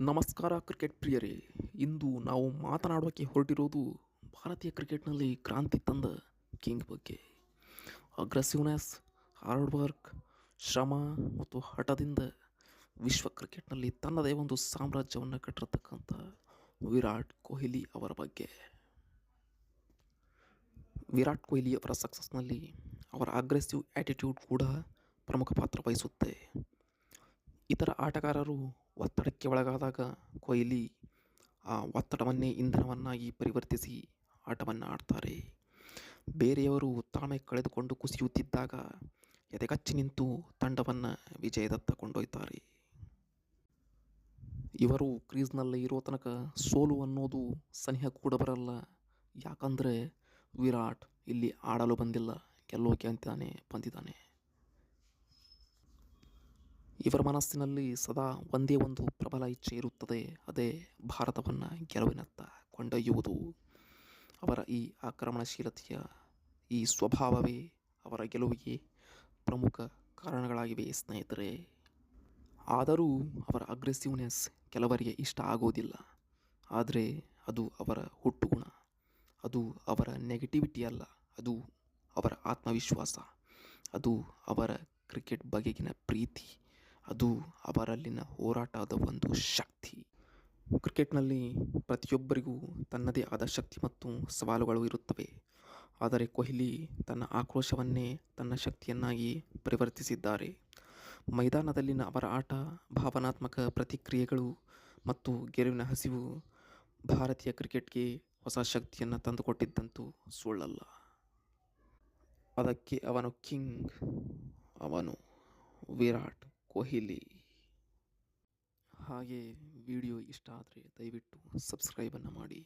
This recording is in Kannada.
ನಮಸ್ಕಾರ ಕ್ರಿಕೆಟ್ ಪ್ರಿಯರೇ, ಇಂದು ನಾವು ಮಾತನಾಡೋಕ್ಕೆ ಹೊರಟಿರೋದು ಭಾರತೀಯ ಕ್ರಿಕೆಟ್ನಲ್ಲಿ ಕ್ರಾಂತಿ ತಂದ ಕಿಂಗ್ ಬಗ್ಗೆ. ಅಗ್ರೆಸಿವ್ನೆಸ್, ಹಾರ್ಡ್ ವರ್ಕ್, ಶ್ರಮ ಮತ್ತು ಹಠದಿಂದ ವಿಶ್ವ ಕ್ರಿಕೆಟ್ನಲ್ಲಿ ತನ್ನದೇ ಒಂದು ಸಾಮ್ರಾಜ್ಯವನ್ನು ಕಟ್ಟಿರತಕ್ಕಂಥ ವಿರಾಟ್ ಕೊಹ್ಲಿ ಅವರ ಬಗ್ಗೆ. ವಿರಾಟ್ ಕೊಹ್ಲಿ ಅವರ ಸಕ್ಸಸ್ನಲ್ಲಿ ಅವರ ಅಗ್ರೆಸಿವ್ ಆ್ಯಟಿಟ್ಯೂಡ್ ಕೂಡ ಪ್ರಮುಖ ಪಾತ್ರ ವಹಿಸುತ್ತೆ. ಇತರ ಆಟಗಾರರು ಒತ್ತಡಕ್ಕೆ ಒಳಗಾದಾಗ ಕೊಹ್ಲಿ ಆ ಒತ್ತಡವನ್ನೇ ಇಂಧನವನ್ನಾಗಿ ಪರಿವರ್ತಿಸಿ ಆಟವನ್ನು ಆಡ್ತಾರೆ ಬೇರೆಯವರು ತಾಳ್ಮೆ ಕಳೆದುಕೊಂಡು ಕುಸಿಯುತ್ತಿದ್ದಾಗ ಎದೆಗಚ್ಚಿ ನಿಂತು ತಂಡವನ್ನು ವಿಜಯದತ್ತ ಕೊಂಡೊಯ್ತಾರೆ. ಇವರು ಕ್ರೀಸ್ನಲ್ಲಿ ಇರೋ ತನಕ ಸೋಲು ಅನ್ನೋದು ಸನಿಹ ಕೂಡ ಬರಲ್ಲ. ಯಾಕಂದರೆ ವಿರಾಟ್ ಇಲ್ಲಿ ಆಡಲು ಬಂದಿಲ್ಲ. ಗೆಲ್ಲೋಕೆ ಅಂತಾನೆ ಬಂದಿದ್ದಾನೆ. ಇವರ ಮನಸ್ಸಿನಲ್ಲಿ ಸದಾ ಒಂದೇ ಒಂದು ಪ್ರಬಲ ಇಚ್ಛೆ ಇರುತ್ತದೆ, ಅದೇ ಭಾರತವನ್ನು ಗೆಲುವಿನತ್ತ ಕೊಂಡೊಯ್ಯುವುದು. ಅವರ ಈ ಆಕ್ರಮಣಶೀಲತೆಯ ಈ ಸ್ವಭಾವವೇ ಅವರ ಗೆಲುವಿಗೆ ಪ್ರಮುಖ ಕಾರಣಗಳಾಗಿವೆ, ಸ್ನೇಹಿತರೆ. ಆದರೂ ಅವರ ಅಗ್ರೆಸಿವ್ನೆಸ್ ಕೆಲವರಿಗೆ ಇಷ್ಟ ಆಗೋದಿಲ್ಲ ಆದರೆ ಅದು ಅವರ ಹುಟ್ಟುಗುಣ. ಅದು ಅವರ ನೆಗೆಟಿವಿಟಿ ಅಲ್ಲ, ಅದು ಅವರ ಆತ್ಮವಿಶ್ವಾಸ. ಅದು ಅವರ ಕ್ರಿಕೆಟ್ ಬಗೆಗಿನ ಪ್ರೀತಿ. ಅದು ಅವರಲ್ಲಿನ ಹೋರಾಟದ ಒಂದು ಶಕ್ತಿ. ಕ್ರಿಕೆಟ್ನಲ್ಲಿ ಪ್ರತಿಯೊಬ್ಬರಿಗೂ ತನ್ನದೇ ಆದ ಶಕ್ತಿ ಮತ್ತು ಸವಾಲುಗಳು ಇರುತ್ತವೆ. ಆದರೆ ಕೊಹ್ಲಿ ತನ್ನ ಆಕ್ರೋಶವನ್ನೇ ತನ್ನ ಶಕ್ತಿಯನ್ನಾಗಿ ಪರಿವರ್ತಿಸಿದ್ದಾರೆ. ಮೈದಾನದಲ್ಲಿನ ಅವರ ಆಟ, ಭಾವನಾತ್ಮಕ ಪ್ರತಿಕ್ರಿಯೆಗಳು ಮತ್ತು ಗೆಲುವಿನ ಹಸಿವು ಭಾರತೀಯ ಕ್ರಿಕೆಟ್ಗೆ ಹೊಸ ಶಕ್ತಿಯನ್ನು ತಂದುಕೊಟ್ಟಿದ್ದಂತೂ ಸುಳ್ಳಲ್ಲ. ಅದಕ್ಕೆ ಅವನು ಕಿಂಗ್, ಅವನು ವಿರಾಟ್. ಕೊಹ್ಲಿ. ಹಾಗೆ ವಿಡಿಯೋ ಇಷ್ಟ ಆದರೆ ದಯವಿಟ್ಟು ಸಬ್ಸ್ಕ್ರೈಬನ್ನು ಮಾಡಿ.